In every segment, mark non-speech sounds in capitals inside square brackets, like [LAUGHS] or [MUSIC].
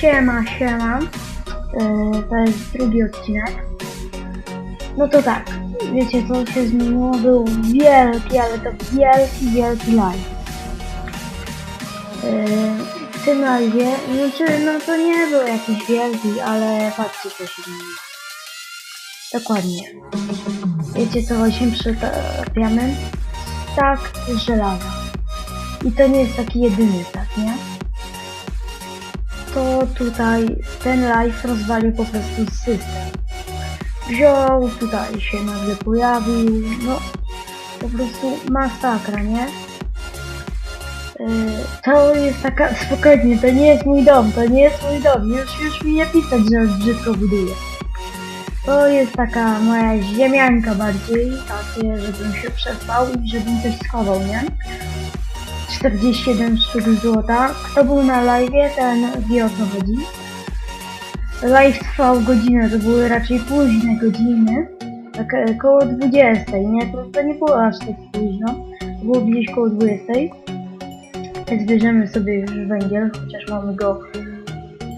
Siema, siema. Yy, to jest drugi odcinek. No to tak, wiecie co się zmieniło? Był wielki, ale to wielki, wielki live. Yy, w tym live, znaczy, no to nie był jakiś wielki, ale patrzcie co się zmieniło. Dokładnie. Wiecie co właśnie przetapiamy? Tak, żelaza. I to nie jest taki jedyny tak, nie? To tutaj ten live rozwalił po prostu system. Wziął, tutaj się nagle pojawił, no po prostu masakra, nie? Yy, to jest taka, [LAUGHS] spokojnie, to nie jest mój dom, to nie jest mój dom, już, już mi nie pisać, że brzydko buduję. To jest taka moja ziemianka bardziej, takie, żebym się przespał i żebym coś schował, nie? 41 sztuk złota. Kto był na live, ten wie o co chodzi. Live trwał godzinę, to były raczej późne godziny. Tak e, koło 20, nie? To, to nie było aż tak późno. To było gdzieś koło 20. Więc bierzemy sobie już węgiel, chociaż mamy go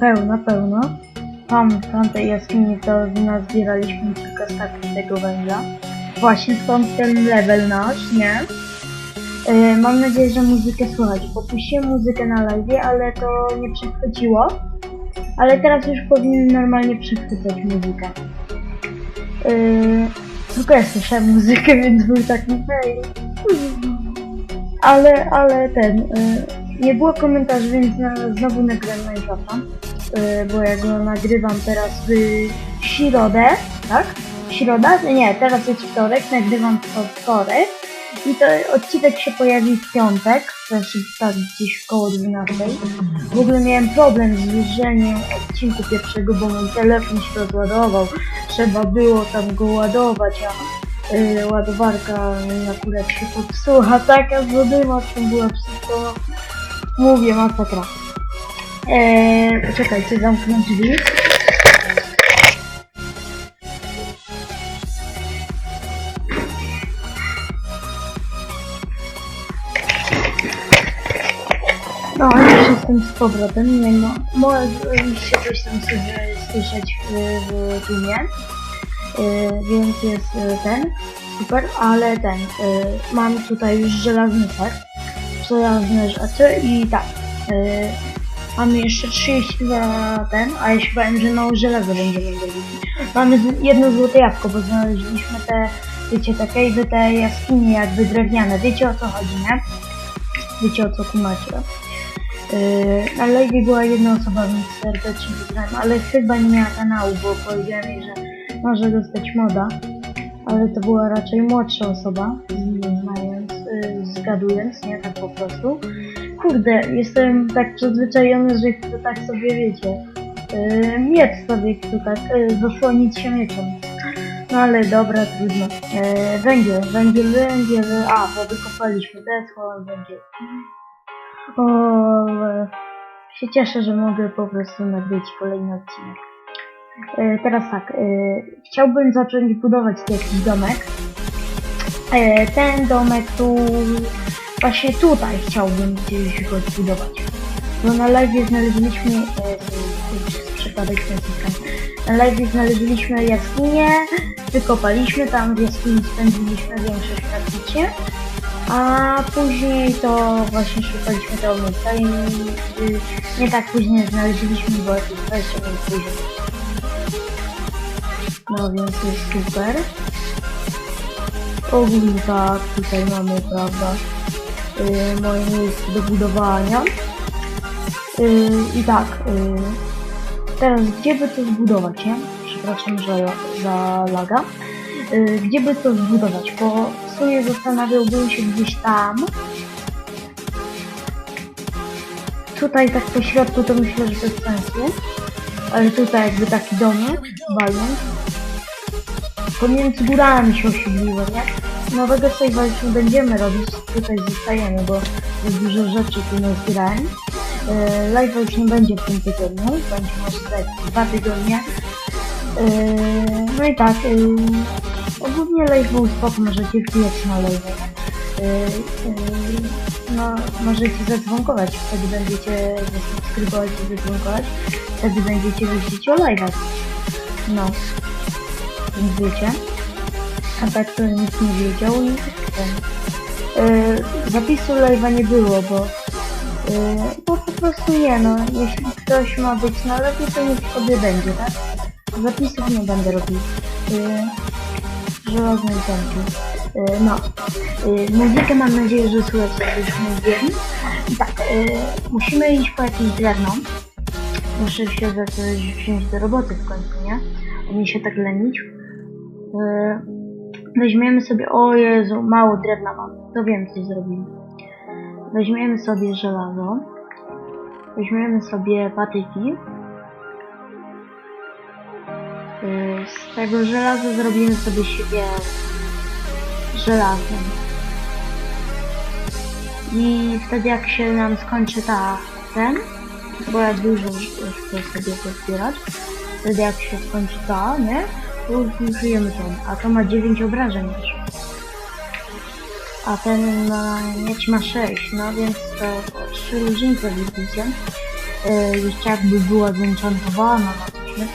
pełno, pełno. Tam w tamtej jaskini to nazbieraliśmy kilka staków tego węgla. Właśnie stąd ten level nasz, nie? E, Mam nadzieję, że muzykę słychać. Popuściłem muzykę na live, ale to nie przechwyciło. Ale teraz już powinien normalnie przechwycać muzykę. Yy, tylko ja słyszałem muzykę, [LAUGHS] więc był taki fail. Ale, ale ten, yy, nie było komentarzy, więc na, znowu nagrałem Minecrafta. Yy, bo ja go nagrywam teraz w środę, tak? Środa? Nie, teraz jest wtorek, nagrywam to wtorek. I to odcinek się pojawi w piątek, znaczy tak gdzieś koło 12. W ogóle miałem problem z wyżeniem odcinku pierwszego, bo mój telefon się rozładował. Trzeba było tam go ładować, a yy, ładowarka akurat się popsuła. [LAUGHS] Taka zadyma tam była wszystko. Mówię, masakra. Eee, czekajcie, zamknę drzwi. Jestem z powrotem. Nie no, może się coś tam słyszeć w, w filmie. Yy, więc jest ten, super, ale ten, yy, mam tutaj już żelazny set, żelazne rzeczy i tak, mamy jeszcze 30 za ten, a ja się że no żelazo będziemy robić. Mamy jedno złote jabłko, bo znaleźliśmy te, wiecie, te cave'y, te jaskinie jakby drewniane, wiecie o co chodzi, nie? Wiecie o co kumacie. Na live była jedna osoba, więc serdecznie pozdrawiam, ale chyba nie miała kanału, bo powiedziałem jej, że może dostać moda, ale to była raczej młodsza osoba, znając, yy, zgadując, nie tak po prostu. Kurde, jestem tak przyzwyczajony, że chcę tak sobie, wiecie, yy, mieć sobie, chcę tak zasłonić się mieczem. No ale dobra, trudno. Węgiel, węgiel, węgiel, a, bo wykopaliśmy, desło, węgiel. O, się cieszę, że mogę po prostu nagrać kolejny odcinek. E, teraz tak, e, chciałbym zacząć budować jakiś domek. E, ten domek tu, właśnie tutaj chciałbym gdzieś go zbudować. Bo na live znaleźliśmy, e, przypadek. Na live znaleźliśmy jaskinię, wykopaliśmy tam w jaskini, spędziliśmy większość praktycznie. A później to właśnie szukaliśmy tego miejsca i nie tak później znaleźliśmy, bo jakieś 20 minut później. No więc jest super. Ogólnie tak, tutaj mamy, prawda, y, moje miejsce do budowania. Y, I tak, y, teraz gdzie by to zbudować, nie? Przepraszam, że za laga. Y, gdzie by to zbudować, bo sumie zastanawiałbym się gdzieś tam. Tutaj tak po środku to myślę, że to jest sensu. Ale tutaj jakby taki domek, balon. Pomiędzy górami się osiedliło, nie? Nowego save'a już nie będziemy robić, tutaj zostajemy, bo jest dużo rzeczy tu nazbierałem. Yy, Live'a już nie będzie w tym tygodniu, będzie może dwa tygodnie. Yy, no i tak, yy, ogólnie live był spoko, możecie wbijać na live. Yy, yy, no, możecie zadzwonkować, wtedy będziecie zasubskrybować i zadzwonkować, wtedy będziecie wiedzieć o live'ach. No, więc wiecie. A tak to nikt nie wiedział i. Yy, zapisu live'a nie było, bo yy, bo po prostu nie no, jeśli ktoś ma być na lepiej, to niech sobie będzie, tak? Zapisów nie będę robił. Yy, żelaznej. Yy, no. Yy, muzykę mam nadzieję, że słychać, już mówiłem. I tak, yy, musimy iść po jakieś drewno. Muszę się za coś wziąć do roboty w końcu, nie? Mi się tak lenić. Yy, weźmiemy sobie, o Jezu, mało drewna mam. To wiem, co zrobimy. Weźmiemy sobie żelazo. Weźmiemy sobie patyki. Z tego żelaza zrobimy sobie siebie żelazem. I wtedy jak się nam skończy ta ten, bo ja dużo chcę sobie pozbierać, wtedy jak się skończy ta, nie? To użyjemy ten, a to ma 9 obrażeń już. A ten ma, mieć ma 6, no więc to o 3 różnice widzicie. Yy, jeszcze jakby była zenchantowana na coś,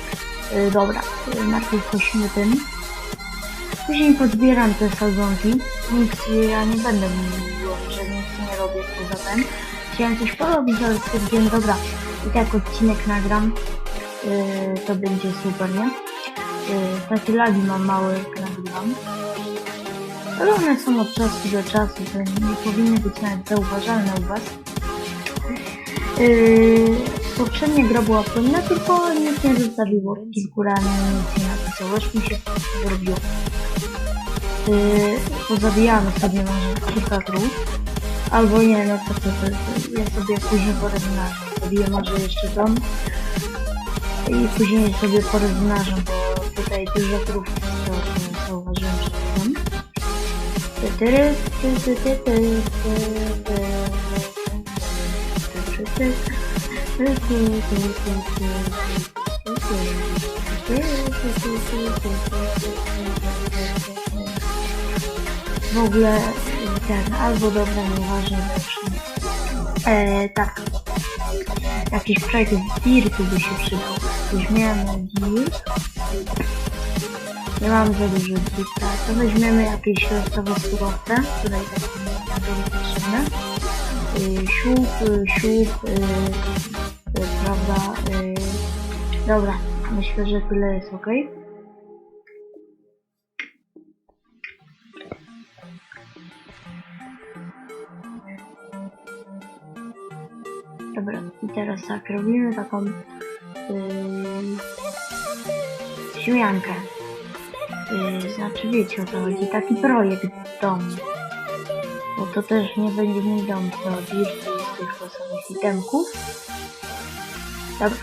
dobra, yy, najpierw kośmy tym. Później pozbieram te sadzonki. Nic ja nie będę mówiła, że nic nie robię poza tym. Chciałem coś porobić, ale stwierdziłem, dobra, i tak odcinek nagram. Yy, to będzie super, nie? Yy, takie lagi mam małe, jak nagrywam. Ale one są od czasu do czasu, to nie powinny być nawet zauważalne u Was. Yy, Poprzednia gra była pełna, tylko nic nie zostawiło kilku rannych na co właśnie się zrobiło. Yy, pozabijamy sobie może kilka krów. Albo nie, no to, to, to, to ja sobie później porezmnażam. Zabiję może jeszcze dom. I później sobie porezmnażam, bo tutaj dużo krów zauważyłem, że to dom. Tyry, tyry, tyry, tyry, tyry, tyry, tyry, tyry w ogóle ten, albo dobra, nieważne, lepszy. E, tak. Jakiś projekt Dirtu by się przydał. Weźmiemy Dirt. Nie mam za dużo Dirta. To weźmiemy jakieś losowe surowce, które tak nie będą potrzebne. Y, siup, y, siup, y, y, prawda, y, dobra, myślę, że tyle jest ok. Dobra, i teraz tak, robimy taką yy. Yy, znaczy wiecie o co chodzi, taki projekt domu. Bo to też nie będzie mój dom, to z tych losowych itemków. Dobra.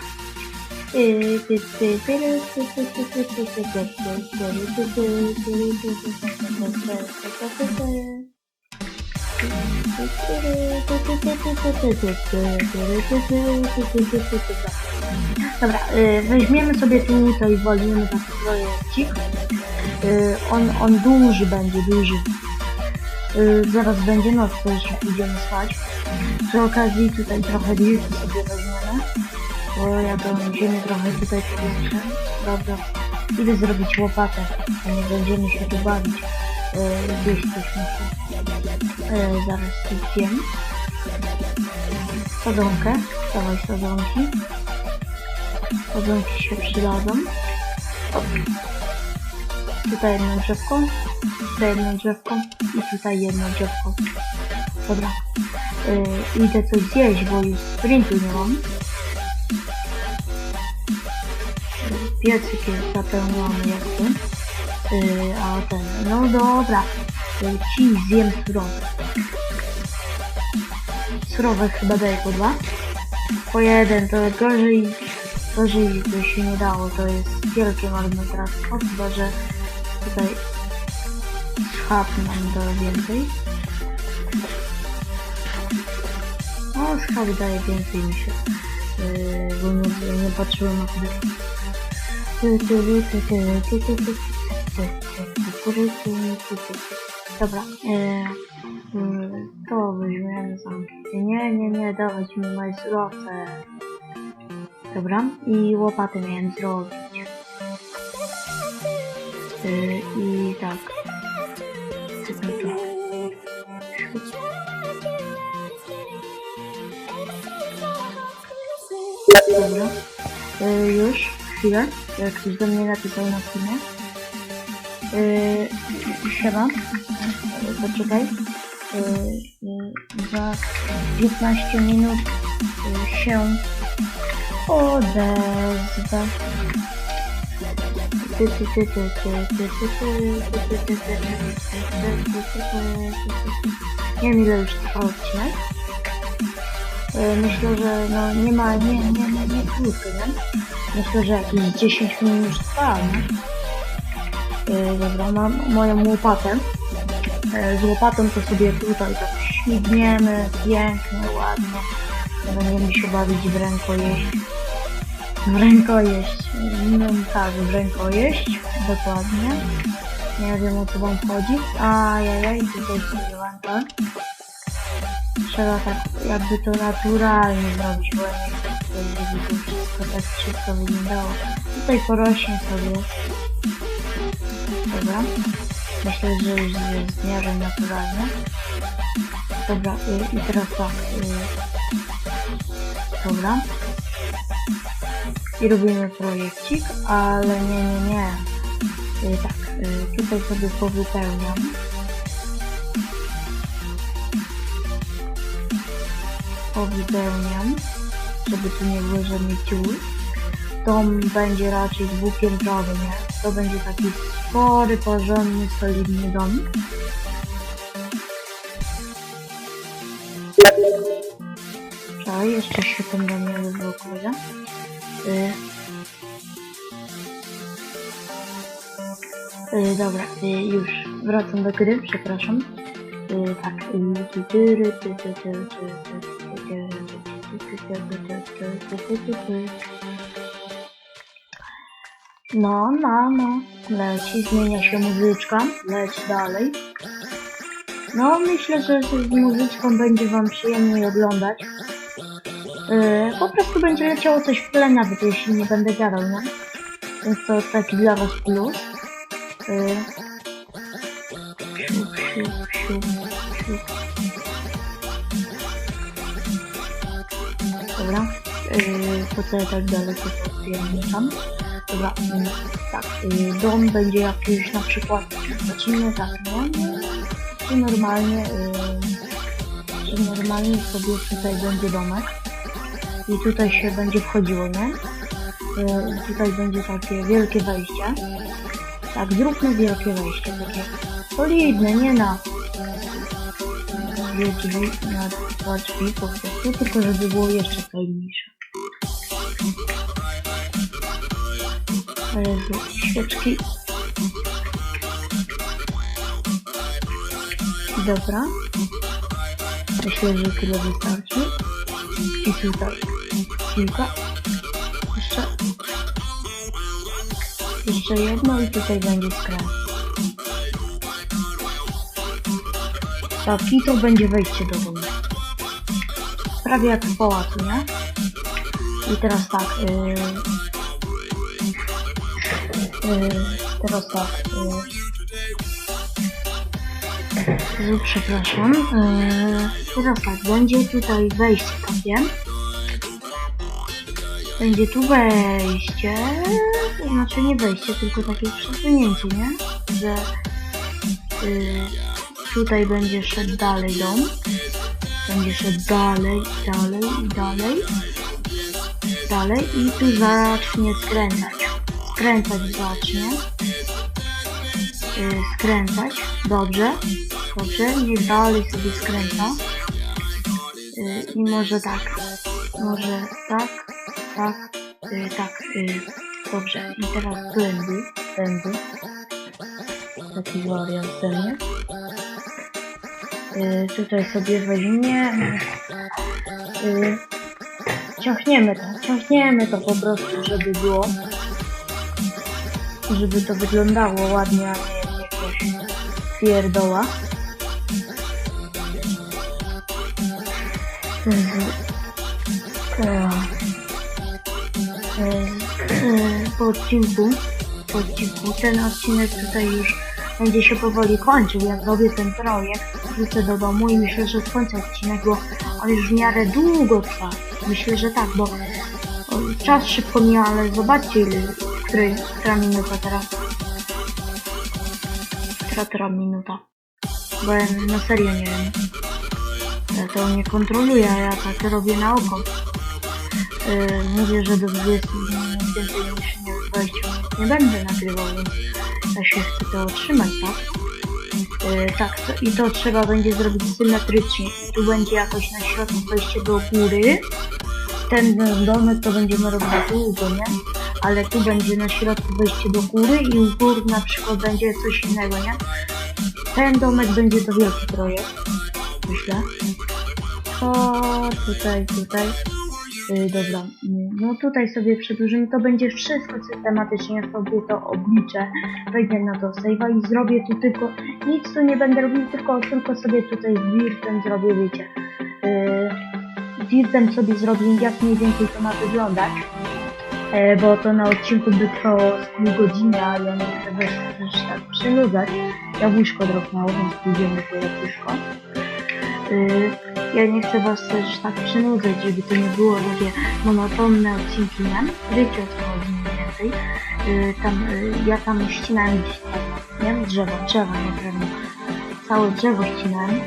Dobra, weźmiemy sobie tu to i taki projekcik. On, on duży będzie, duży. Zaraz będzie noc, też idziemy spać. Przy okazji tutaj trochę dirty sobie weźmiemy. Bo ja tą ziemię trochę tutaj powiększę. Dobra, idę zrobić łopatę, a nie będziemy się tu bawić. Y, gdzieś coś muszę. E, zaraz tu wiem. Sadzonkę. Dawaj sadzonki. Sadzonki się przydadzą. Tutaj jedno drzewko. Tutaj jedno drzewko. I tutaj jedno drzewko. Dobra. E, idę coś zjeść, bo już sprintu nie mam. Piecyk jest zapełniony jakby. E, a ten, no dobra. E, ci zjem surowe. Surowe chyba daje po dwa. Po jeden, to gorzej, gorzej by się nie dało, to jest wielkie marnotrawstwo, chyba że tutaj schab nam da więcej. No, schab daje więcej mi się, yy, bo nie, nie patrzyłem na chwilę. Dobra, yy, Yy, to weźmiemy tam. Nie, nie, nie, dawać mi moje surowce. Dobra, i łopatę miałem zrobić. Yy, I tak. Dobra. Yy, już, chwilę. Ktoś do mnie napisał na filmie. Yy, siema. Yy, poczekaj. Yy, yy, za 15 minut yy, się ty. Nie wiem ile już trwa odcinek. Yy, Myślę, że no nie ma, nie, nie, nie, nie krótko, nie? Myślę, że jakieś 10 minut już trwa? Yy, dobra, mam moją łopatę. Yy, z łopatą to sobie tutaj tak śmigniemy, pięknie, ładnie. Będziemy się bawić w rękojeść. W rękojeść. No tak, w rękojeść. Dokładnie. Nie wiem o co wam chodzi. Ajajaj, tutaj spodziewanka. Trzeba tak jakby to naturalnie zrobić, bo ja nie chcę wszystko tak szybko wyglądało. Tutaj porośnie sobie. Dobra. Myślę, że już jest w miarę naturalne. Dobra, y, i teraz tak. Y, dobra. I robimy projekcik, ale nie, nie, nie. Y, tak, tutaj sobie powypełniam. Powypełniam, żeby tu nie było żadnych dziur. Dom będzie raczej dwupiętrowy, nie? To będzie taki spory, porządny, solidny dom. Czekaj, jeszcze się ten dom nie wyblokuje. Y... Y, dobra, y, już wracam do gry, przepraszam. Y, tak, y, ty, ty, ty, ty, ty, ty, ty, ty, No, no, no. Leci, zmienia się muzyczka. Leci dalej. No, myślę, że z muzyczką będzie wam przyjemniej oglądać. Yy, po prostu będzie leciało coś w tle, nawet jeśli nie będę gadał, nie? Więc to taki dla was plus. Yy. Siup, siup, siup, siup. To co ja tak daleko podpierniczam. Dobra, yy, tak. Yy, dom będzie jakiś na przykład, zacznijmy tak, nie? Czy normalnie, yy, czy normalnie sobie tutaj będzie domek i tutaj się będzie wchodziło, nie? Yy, tutaj będzie takie wielkie wejście. Tak, zróbmy wielkie wejście, takie solidne, nie na drzwi, na dwa drzwi po prostu, tylko żeby było jeszcze solidniejsze. O Jezu, świeczki. Dobra. Myślę, że tyle wystarczy. I tutaj kilka. Jeszcze. Jeszcze jedno i tutaj będzie skręt. Tak, i to będzie wejście do domu. Prawie jak w pałacu, nie? I teraz tak. Yy... Teraz tak. Yy... Yy, przepraszam. Teraz tak, będzie tutaj wejście takie. Będzie tu wejście. To znaczy nie wejście, tylko takie przesunięcie, nie? Że yy, tutaj będzie szedł dalej dom. Będzie szedł dalej, dalej dalej. Dalej i tu zacznie skręcać. Skręcać zacznie. Yy, skręcać. Dobrze. Dobrze. Niech dalej sobie skręca. Yy, I może tak. Może tak. Tak. Yy, tak. Dobrze. I teraz tędy. Tędy. Taki wariant ze mnie. Tutaj sobie weźmiemy. Ciągniemy to, ciągniemy to po prostu, żeby było. Żeby to wyglądało ładnie, a nie jak e, e, po odcinku, po odcinku, ten odcinek tutaj już będzie się powoli kończył. Ja zrobię ten projekt, wrócę do domu i myślę, że skończę odcinek, bo on już w miarę długo trwa. Myślę, że tak, bo czas szybko mija, ale zobaczcie ile, której, która minuta teraz. Która teraz minuta. Bo ja na serio nie wiem. Ja to nie kontroluję, ja tak robię na oko. Yy, mówię, że do 20 minut więcej niż nie 20 minut nie będę nagrywał, więc ja się chcę to otrzymać, tak? Yy, tak, to, i to trzeba będzie zrobić symetrycznie. Tu będzie jakoś na środku wejście do góry. Ten domek to będziemy robić długo, nie? Ale tu będzie na środku wejście do góry i u góry na przykład będzie coś innego, nie? Ten domek będzie to wielki projekt, myślę. O, tutaj, tutaj. Yy, dobra, no tutaj sobie przedłużymy, to będzie wszystko systematycznie, ja sobie to obliczę, wejdę na to save'a i zrobię tu tylko, nic tu nie będę robił, tylko, tylko sobie tutaj z zrobię, wiecie, yy, sobie zrobię, jak mniej więcej to ma wyglądać, bo to na odcinku by trwało z pół godziny, a ja nie chcę też tak przynudzać, ja łóżko drobnało, więc pójdziemy po jabłuszko. Yy, ja nie chcę was też tak przynudzać, żeby to nie było takie monotonne odcinki, nie? Wiecie o co chodzi mniej więcej. Yy, tam, ja tam ścinałem gdzieś tam, nie? Drzewo, drzewa, nie drewno. Całe drzewo ścinałem.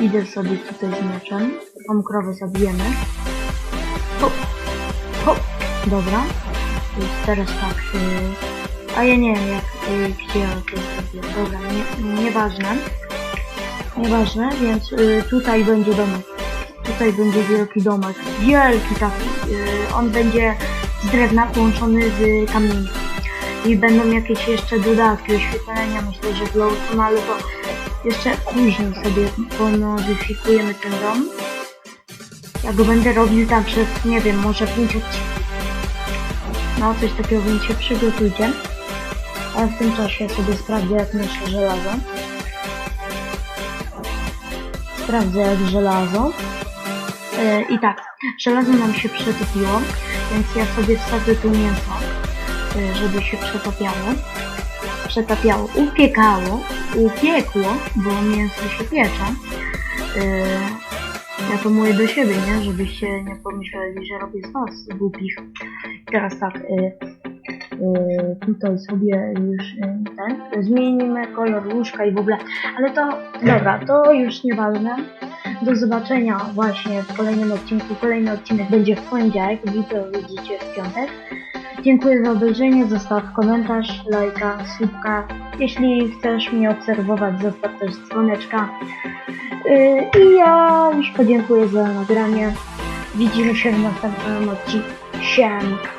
Idę sobie tutaj z mieczem. Tą krowę zabijemy. Dobra. Teraz tak, yy, a ja nie wiem jak, yy, gdzie ja to zrobię. Dobra, nie, nieważne. Nieważne, więc y, tutaj będzie domek. Tutaj będzie wielki domek. Wielki taki. Y, on będzie z drewna połączony z kamieniem. I będą jakieś jeszcze dodatki, oświetlenia, myślę, że glowstone, ale to jeszcze później sobie pomodyfikujemy ten dom. Ja go będę robił tam przez, nie wiem, może 5 odcinków. No, coś takiego, więc się przygotujcie. A w tym czasie sobie sprawdzę, jak myślę żelazo sprawdzę jak żelazo. E, I tak, żelazo nam się przetopiło, więc ja sobie wsadzę tu mięso, e, żeby się przetapiało. Przetapiało, upiekało, upiekło, bo mięso się piecze. E, ja to mówię do siebie, nie? Żebyście nie pomyśleli, że robię z was głupich. Teraz tak, Yy, tutaj sobie już yy, ten, zmienimy kolor łóżka i w ogóle, ale to, dobra, to już nieważne. Do zobaczenia właśnie w kolejnym odcinku. Kolejny odcinek będzie w poniedziałek, to widzicie w piątek. Dziękuję za obejrzenie, zostaw komentarz, lajka, słupka. Jeśli chcesz mnie obserwować, zostaw też dzwoneczka. Yy, I ja już podziękuję za nagranie. Widzimy się w następnym odcinku. Siemka.